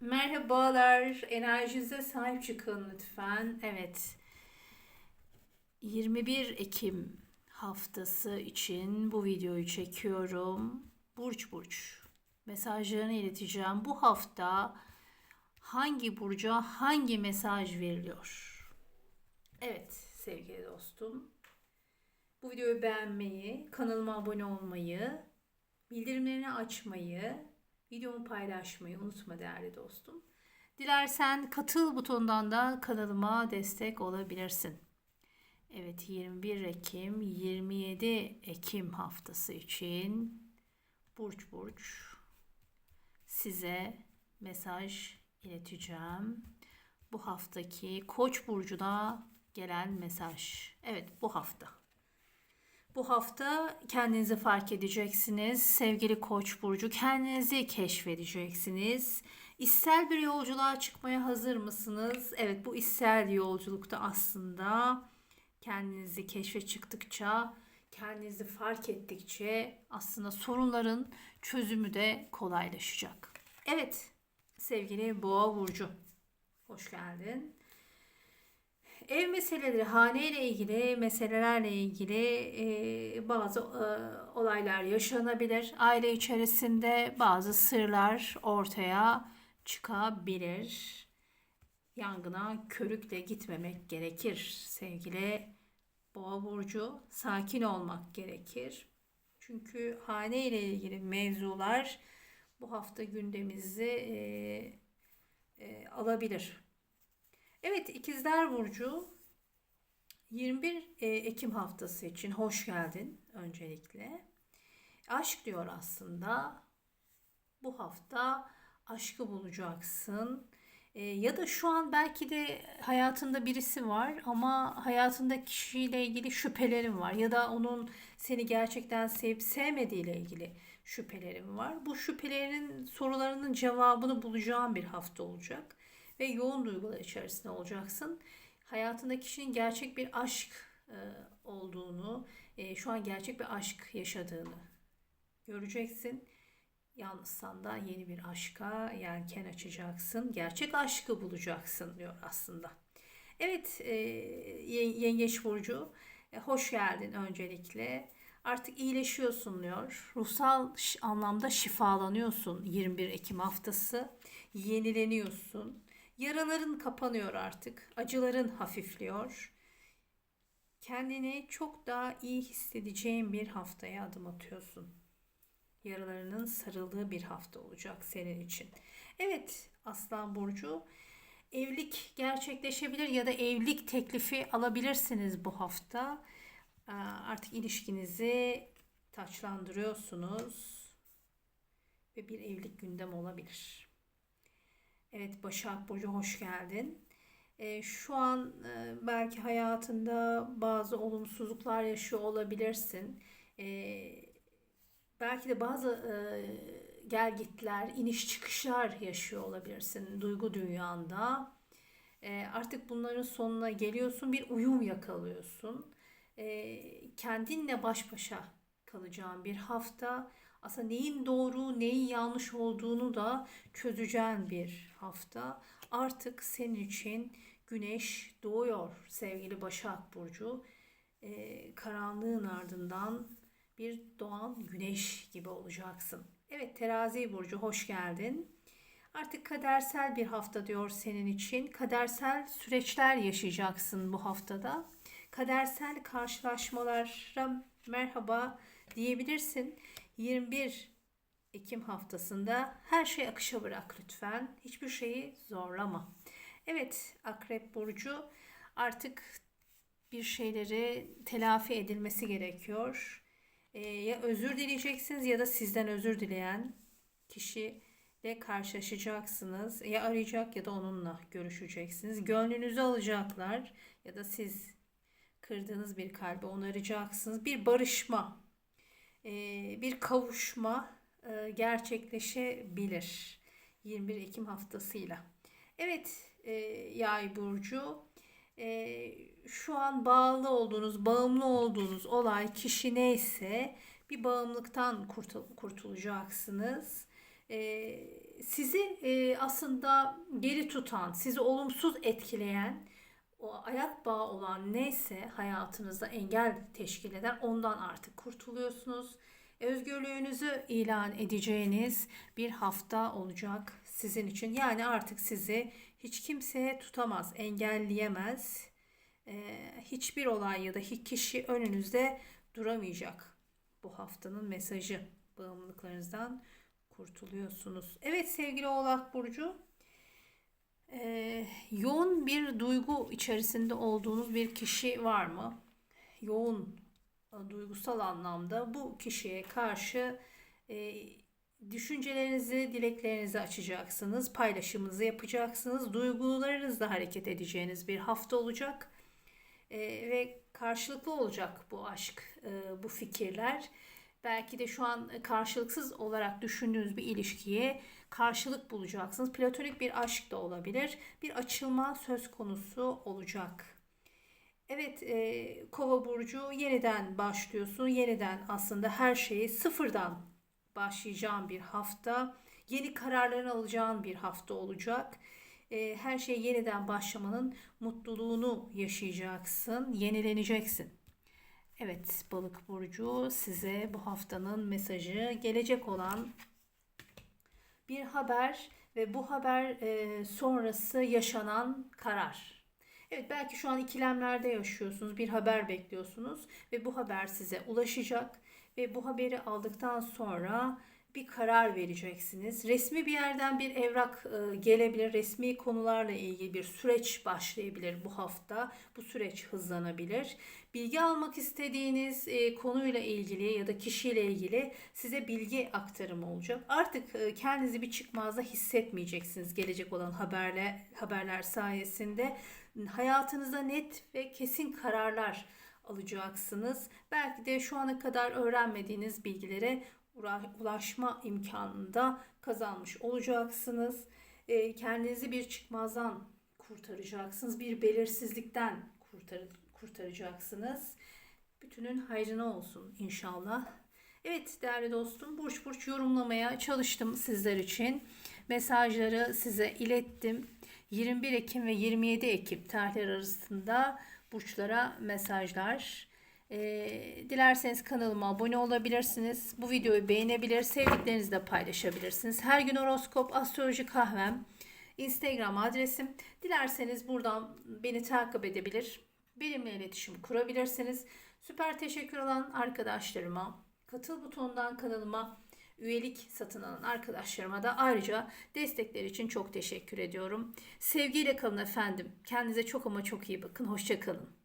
Merhabalar, enerjinize sahip çıkın lütfen. Evet, 21 Ekim haftası için bu videoyu çekiyorum. Burç burç mesajlarını ileteceğim. Bu hafta hangi burca hangi mesaj veriliyor? Evet sevgili dostum. Bu videoyu beğenmeyi, kanalıma abone olmayı, bildirimlerini açmayı, videomu paylaşmayı unutma değerli dostum. Dilersen katıl butonundan da kanalıma destek olabilirsin. Evet 21 Ekim 27 Ekim haftası için burç burç size mesaj ileteceğim. Bu haftaki Koç burcuna gelen mesaj. Evet bu hafta. Bu hafta kendinizi fark edeceksiniz. Sevgili Koç burcu kendinizi keşfedeceksiniz. İster bir yolculuğa çıkmaya hazır mısınız? Evet bu ister yolculukta aslında kendinizi keşfe çıktıkça, kendinizi fark ettikçe aslında sorunların çözümü de kolaylaşacak. Evet sevgili Boğa burcu hoş geldin. Ev meseleleri, hane ile ilgili meselelerle ilgili e, bazı e, olaylar yaşanabilir. Aile içerisinde bazı sırlar ortaya çıkabilir. Yangına körükle gitmemek gerekir sevgili Boğa burcu. Sakin olmak gerekir. Çünkü hane ile ilgili mevzular bu hafta gündemimizi e, e, alabilir. Evet ikizler Burcu 21 e, Ekim haftası için hoş geldin öncelikle. Aşk diyor aslında. Bu hafta aşkı bulacaksın. E, ya da şu an belki de hayatında birisi var ama hayatında kişiyle ilgili şüphelerin var. Ya da onun seni gerçekten sevip sevmediğiyle ilgili şüphelerin var. Bu şüphelerin sorularının cevabını bulacağın bir hafta olacak ve yoğun duygular içerisinde olacaksın. Hayatında kişinin gerçek bir aşk e, olduğunu, e, şu an gerçek bir aşk yaşadığını göreceksin. Yalnızsan da yeni bir aşka yelken açacaksın. Gerçek aşkı bulacaksın diyor aslında. Evet e, Yengeç Burcu hoş geldin öncelikle. Artık iyileşiyorsun diyor. Ruhsal anlamda şifalanıyorsun 21 Ekim haftası. Yenileniyorsun Yaraların kapanıyor artık. Acıların hafifliyor. Kendini çok daha iyi hissedeceğin bir haftaya adım atıyorsun. Yaralarının sarıldığı bir hafta olacak senin için. Evet Aslan Burcu evlilik gerçekleşebilir ya da evlilik teklifi alabilirsiniz bu hafta. Ee, artık ilişkinizi taçlandırıyorsunuz ve bir evlilik gündem olabilir. Evet Başak Burcu hoş geldin. E, şu an e, belki hayatında bazı olumsuzluklar yaşıyor olabilirsin. E, belki de bazı e, gelgitler, iniş çıkışlar yaşıyor olabilirsin duygu dünyanda. E, artık bunların sonuna geliyorsun, bir uyum yakalıyorsun. E, kendinle baş başa kalacağın bir hafta aslında neyin doğru, neyin yanlış olduğunu da çözeceğin bir hafta. Artık senin için güneş doğuyor sevgili Başak Burcu. Ee, karanlığın ardından bir doğan güneş gibi olacaksın. Evet terazi Burcu hoş geldin. Artık kadersel bir hafta diyor senin için. Kadersel süreçler yaşayacaksın bu haftada. Kadersel karşılaşmalara merhaba diyebilirsin. 21 Ekim haftasında her şey akışa bırak lütfen. Hiçbir şeyi zorlama. Evet Akrep Burcu artık bir şeyleri telafi edilmesi gerekiyor. Ee, ya özür dileyeceksiniz ya da sizden özür dileyen kişiyle karşılaşacaksınız. Ya arayacak ya da onunla görüşeceksiniz. Gönlünüzü alacaklar ya da siz kırdığınız bir kalbi onaracaksınız. Bir barışma bir kavuşma e, gerçekleşebilir 21 Ekim haftasıyla. Evet e, Yay burcu şu an bağlı olduğunuz, bağımlı olduğunuz olay kişi neyse bir bağımlılıktan kurtul kurtulacaksınız. sizi e, aslında geri tutan, sizi olumsuz etkileyen o ayak bağı olan neyse hayatınızda engel teşkil eden ondan artık kurtuluyorsunuz. Özgürlüğünüzü ilan edeceğiniz bir hafta olacak sizin için. Yani artık sizi hiç kimseye tutamaz, engelleyemez. Ee, hiçbir olay ya da hiç kişi önünüzde duramayacak. Bu haftanın mesajı bağımlılıklarınızdan kurtuluyorsunuz. Evet sevgili Oğlak Burcu ee, yoğun bir duygu içerisinde olduğunuz bir kişi var mı? Yoğun e, duygusal anlamda bu kişiye karşı e, düşüncelerinizi, dileklerinizi açacaksınız, paylaşımınızı yapacaksınız, duygularınızla hareket edeceğiniz bir hafta olacak E, ve karşılıklı olacak bu aşk, e, bu fikirler. Belki de şu an karşılıksız olarak düşündüğünüz bir ilişkiye karşılık bulacaksınız. Platonik bir aşk da olabilir. Bir açılma söz konusu olacak. Evet, e, Kova burcu yeniden başlıyorsun. Yeniden aslında her şeyi sıfırdan başlayacağın bir hafta. Yeni kararların alacağın bir hafta olacak. E, her şey yeniden başlamanın mutluluğunu yaşayacaksın. Yenileneceksin. Evet, Balık burcu size bu haftanın mesajı gelecek olan bir haber ve bu haber e, sonrası yaşanan karar. Evet belki şu an ikilemlerde yaşıyorsunuz. Bir haber bekliyorsunuz ve bu haber size ulaşacak ve bu haberi aldıktan sonra bir karar vereceksiniz. Resmi bir yerden bir evrak e, gelebilir. Resmi konularla ilgili bir süreç başlayabilir bu hafta. Bu süreç hızlanabilir. Bilgi almak istediğiniz e, konuyla ilgili ya da kişiyle ilgili size bilgi aktarımı olacak. Artık e, kendinizi bir çıkmazda hissetmeyeceksiniz gelecek olan haberle haberler sayesinde. Hayatınızda net ve kesin kararlar alacaksınız. Belki de şu ana kadar öğrenmediğiniz bilgilere ulaşma imkanını da kazanmış olacaksınız. E, kendinizi bir çıkmazdan kurtaracaksınız. Bir belirsizlikten kurtar kurtaracaksınız. Bütünün hayrına olsun inşallah. Evet değerli dostum burç burç yorumlamaya çalıştım sizler için. Mesajları size ilettim. 21 Ekim ve 27 Ekim tarihler arasında burçlara mesajlar. Ee, dilerseniz kanalıma abone olabilirsiniz. Bu videoyu beğenebilir, sevdiklerinizle paylaşabilirsiniz. Her gün horoskop, astroloji kahvem, Instagram adresim. Dilerseniz buradan beni takip edebilir, benimle iletişim kurabilirsiniz. Süper teşekkür olan arkadaşlarıma, katıl butonundan kanalıma üyelik satın alan arkadaşlarıma da ayrıca destekleri için çok teşekkür ediyorum. Sevgiyle kalın efendim. Kendinize çok ama çok iyi bakın. Hoşçakalın.